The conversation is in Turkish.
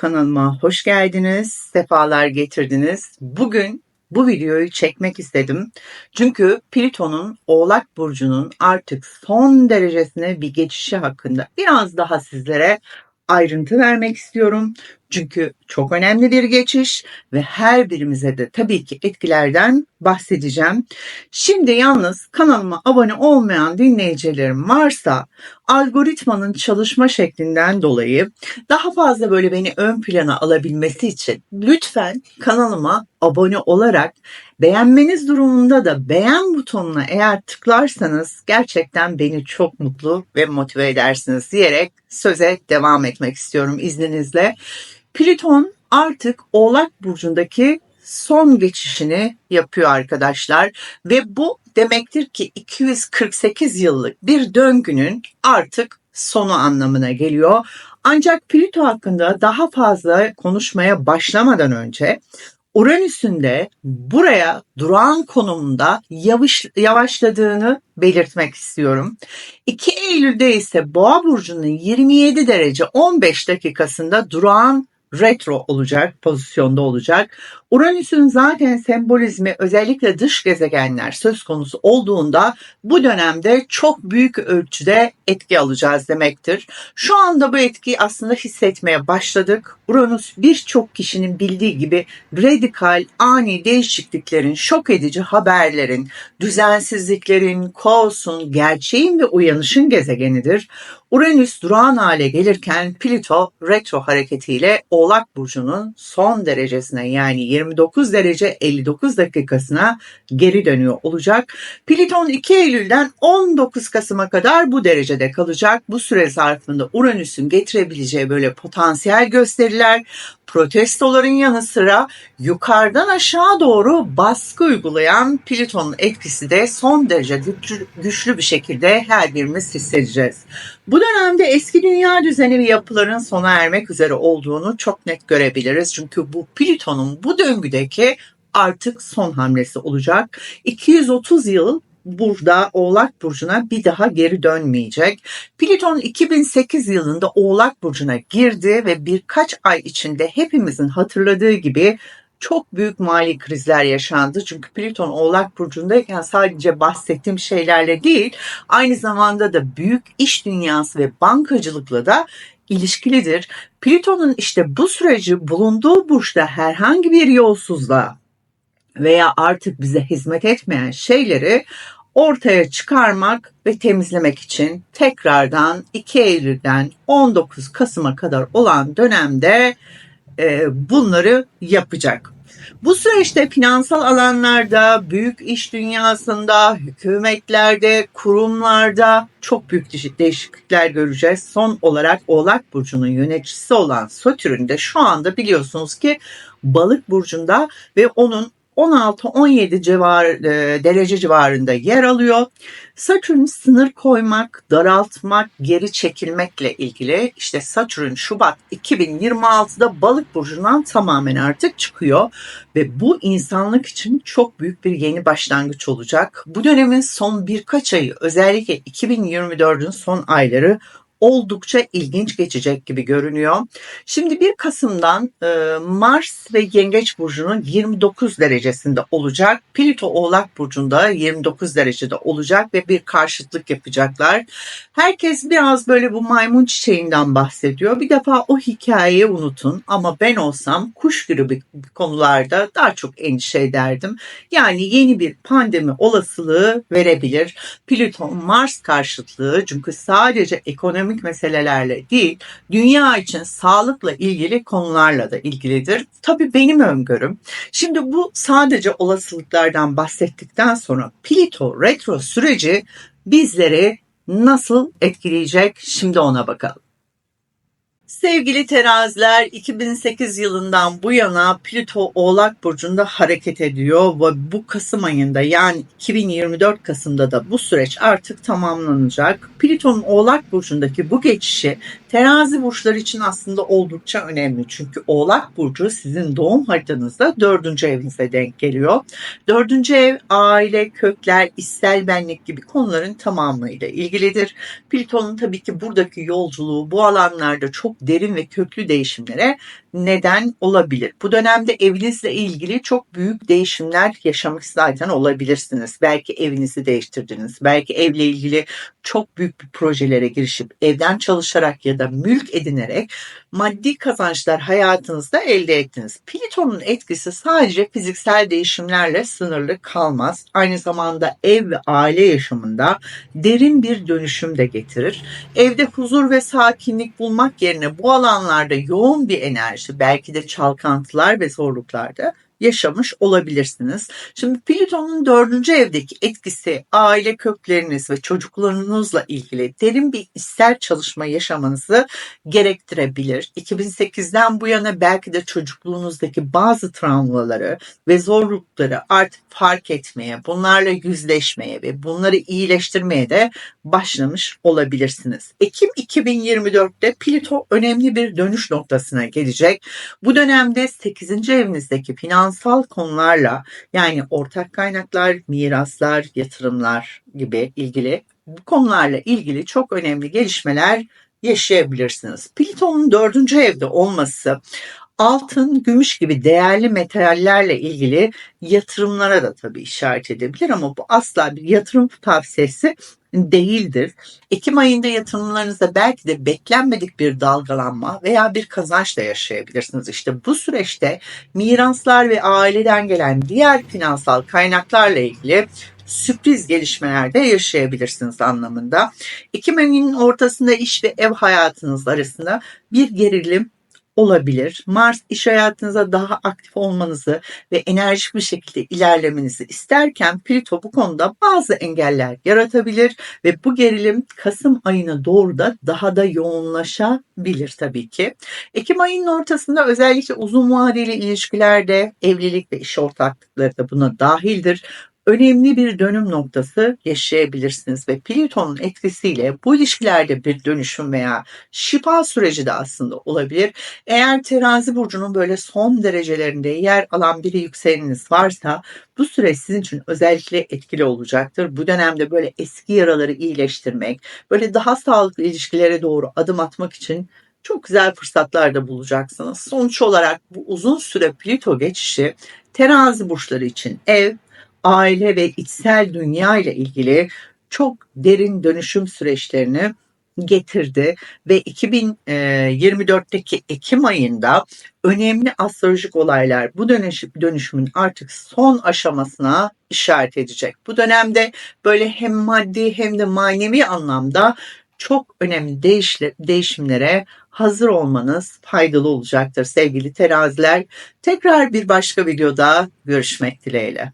kanalıma hoş geldiniz, sefalar getirdiniz. Bugün bu videoyu çekmek istedim. Çünkü Plüton'un Oğlak Burcu'nun artık son derecesine bir geçişi hakkında biraz daha sizlere ayrıntı vermek istiyorum. Çünkü çok önemli bir geçiş ve her birimize de tabii ki etkilerden bahsedeceğim. Şimdi yalnız kanalıma abone olmayan dinleyicilerim varsa algoritmanın çalışma şeklinden dolayı daha fazla böyle beni ön plana alabilmesi için lütfen kanalıma abone olarak beğenmeniz durumunda da beğen butonuna eğer tıklarsanız gerçekten beni çok mutlu ve motive edersiniz diyerek söze devam etmek istiyorum izninizle. Plüton artık Oğlak burcundaki son geçişini yapıyor arkadaşlar ve bu demektir ki 248 yıllık bir döngünün artık sonu anlamına geliyor. Ancak Plüto hakkında daha fazla konuşmaya başlamadan önce Uranüs'ün de buraya durağan konumunda yavaş, yavaşladığını belirtmek istiyorum. 2 Eylül'de ise Boğa burcunun 27 derece 15 dakikasında durağan retro olacak, pozisyonda olacak. Uranüs'ün zaten sembolizmi özellikle dış gezegenler söz konusu olduğunda bu dönemde çok büyük ölçüde etki alacağız demektir. Şu anda bu etkiyi aslında hissetmeye başladık. Uranüs birçok kişinin bildiği gibi radikal, ani değişikliklerin, şok edici haberlerin, düzensizliklerin, kaosun, gerçeğin ve uyanışın gezegenidir. Uranüs durağan hale gelirken Plüto retro hareketiyle Oğlak Burcu'nun son derecesine yani 29 derece 59 dakikasına geri dönüyor olacak. Plüton 2 Eylül'den 19 Kasım'a kadar bu derecede kalacak. Bu süre zarfında Uranüs'ün getirebileceği böyle potansiyel gösteriler, protestoların yanı sıra yukarıdan aşağı doğru baskı uygulayan Plüton'un etkisi de son derece güçlü, bir şekilde her birimiz hissedeceğiz. Bu dönemde eski dünya düzeni ve yapıların sona ermek üzere olduğunu çok net görebiliriz. Çünkü bu Plüton'un bu döngüdeki artık son hamlesi olacak. 230 yıl burada Oğlak Burcu'na bir daha geri dönmeyecek. Plüton 2008 yılında Oğlak Burcu'na girdi ve birkaç ay içinde hepimizin hatırladığı gibi çok büyük mali krizler yaşandı. Çünkü Plüton Oğlak Burcu'ndayken sadece bahsettiğim şeylerle değil, aynı zamanda da büyük iş dünyası ve bankacılıkla da ilişkilidir. Plüton'un işte bu süreci bulunduğu burçta herhangi bir yolsuzluğa veya artık bize hizmet etmeyen şeyleri ortaya çıkarmak ve temizlemek için tekrardan 2 Eylül'den 19 Kasım'a kadar olan dönemde e, bunları yapacak. Bu süreçte finansal alanlarda, büyük iş dünyasında, hükümetlerde, kurumlarda çok büyük değişiklikler göreceğiz. Son olarak Oğlak Burcu'nun yöneticisi olan Satürn de şu anda biliyorsunuz ki Balık Burcu'nda ve onun 16-17 civar, e, derece civarında yer alıyor. Satürn sınır koymak, daraltmak, geri çekilmekle ilgili işte Satürn Şubat 2026'da balık burcundan tamamen artık çıkıyor ve bu insanlık için çok büyük bir yeni başlangıç olacak. Bu dönemin son birkaç ayı özellikle 2024'ün son ayları oldukça ilginç geçecek gibi görünüyor. Şimdi 1 Kasım'dan e, Mars ve Yengeç Burcu'nun 29 derecesinde olacak. Plüto Oğlak Burcu'nda 29 derecede olacak ve bir karşıtlık yapacaklar. Herkes biraz böyle bu maymun çiçeğinden bahsediyor. Bir defa o hikayeyi unutun ama ben olsam kuş gibi konularda daha çok endişe ederdim. Yani yeni bir pandemi olasılığı verebilir. Plüton Mars karşıtlığı çünkü sadece ekonomi ekonomik meselelerle değil, dünya için sağlıkla ilgili konularla da ilgilidir. Tabii benim öngörüm. Şimdi bu sadece olasılıklardan bahsettikten sonra Plüto retro süreci bizleri nasıl etkileyecek? Şimdi ona bakalım. Sevgili teraziler 2008 yılından bu yana Plüto Oğlak Burcu'nda hareket ediyor ve bu Kasım ayında yani 2024 Kasım'da da bu süreç artık tamamlanacak. Plüton'un Oğlak Burcu'ndaki bu geçişi terazi burçları için aslında oldukça önemli. Çünkü Oğlak Burcu sizin doğum haritanızda dördüncü evinize denk geliyor. Dördüncü ev aile, kökler, içsel benlik gibi konuların tamamıyla ilgilidir. Plüton'un tabii ki buradaki yolculuğu bu alanlarda çok derin ve köklü değişimlere neden olabilir. Bu dönemde evinizle ilgili çok büyük değişimler yaşamış zaten olabilirsiniz. Belki evinizi değiştirdiniz. Belki evle ilgili çok büyük bir projelere girişip evden çalışarak ya da mülk edinerek maddi kazançlar hayatınızda elde ettiniz. Plüton'un etkisi sadece fiziksel değişimlerle sınırlı kalmaz. Aynı zamanda ev ve aile yaşamında derin bir dönüşüm de getirir. Evde huzur ve sakinlik bulmak yerine bu alanlarda yoğun bir enerji, belki de çalkantılar ve zorluklarda yaşamış olabilirsiniz. Şimdi Plüton'un dördüncü evdeki etkisi aile kökleriniz ve çocuklarınızla ilgili derin bir içsel çalışma yaşamanızı gerektirebilir. 2008'den bu yana belki de çocukluğunuzdaki bazı travmaları ve zorlukları artık fark etmeye, bunlarla yüzleşmeye ve bunları iyileştirmeye de başlamış olabilirsiniz. Ekim 2024'te Plüto önemli bir dönüş noktasına gelecek. Bu dönemde 8. evinizdeki finansal konularla yani ortak kaynaklar, miraslar, yatırımlar gibi ilgili bu konularla ilgili çok önemli gelişmeler yaşayabilirsiniz. Plüton'un dördüncü evde olması altın, gümüş gibi değerli metallerle ilgili yatırımlara da tabii işaret edebilir ama bu asla bir yatırım tavsiyesi değildir. Ekim ayında yatırımlarınızda belki de beklenmedik bir dalgalanma veya bir kazanç da yaşayabilirsiniz. İşte bu süreçte miraslar ve aileden gelen diğer finansal kaynaklarla ilgili sürpriz gelişmeler de yaşayabilirsiniz anlamında. Ekim ayının ortasında iş ve ev hayatınız arasında bir gerilim olabilir. Mars iş hayatınıza daha aktif olmanızı ve enerjik bir şekilde ilerlemenizi isterken Plüto bu konuda bazı engeller yaratabilir ve bu gerilim Kasım ayına doğru da daha da yoğunlaşabilir tabii ki. Ekim ayının ortasında özellikle uzun vadeli ilişkilerde evlilik ve iş ortaklıkları da buna dahildir önemli bir dönüm noktası yaşayabilirsiniz ve Plüton'un etkisiyle bu ilişkilerde bir dönüşüm veya şifa süreci de aslında olabilir. Eğer terazi burcunun böyle son derecelerinde yer alan bir yükseleniniz varsa bu süreç sizin için özellikle etkili olacaktır. Bu dönemde böyle eski yaraları iyileştirmek, böyle daha sağlıklı ilişkilere doğru adım atmak için çok güzel fırsatlar da bulacaksınız. Sonuç olarak bu uzun süre Plüto geçişi terazi burçları için ev, aile ve içsel dünya ile ilgili çok derin dönüşüm süreçlerini getirdi ve 2024'teki Ekim ayında önemli astrolojik olaylar bu dönüşüm, dönüşümün artık son aşamasına işaret edecek. Bu dönemde böyle hem maddi hem de manevi anlamda çok önemli değişimlere hazır olmanız faydalı olacaktır sevgili teraziler. Tekrar bir başka videoda görüşmek dileğiyle.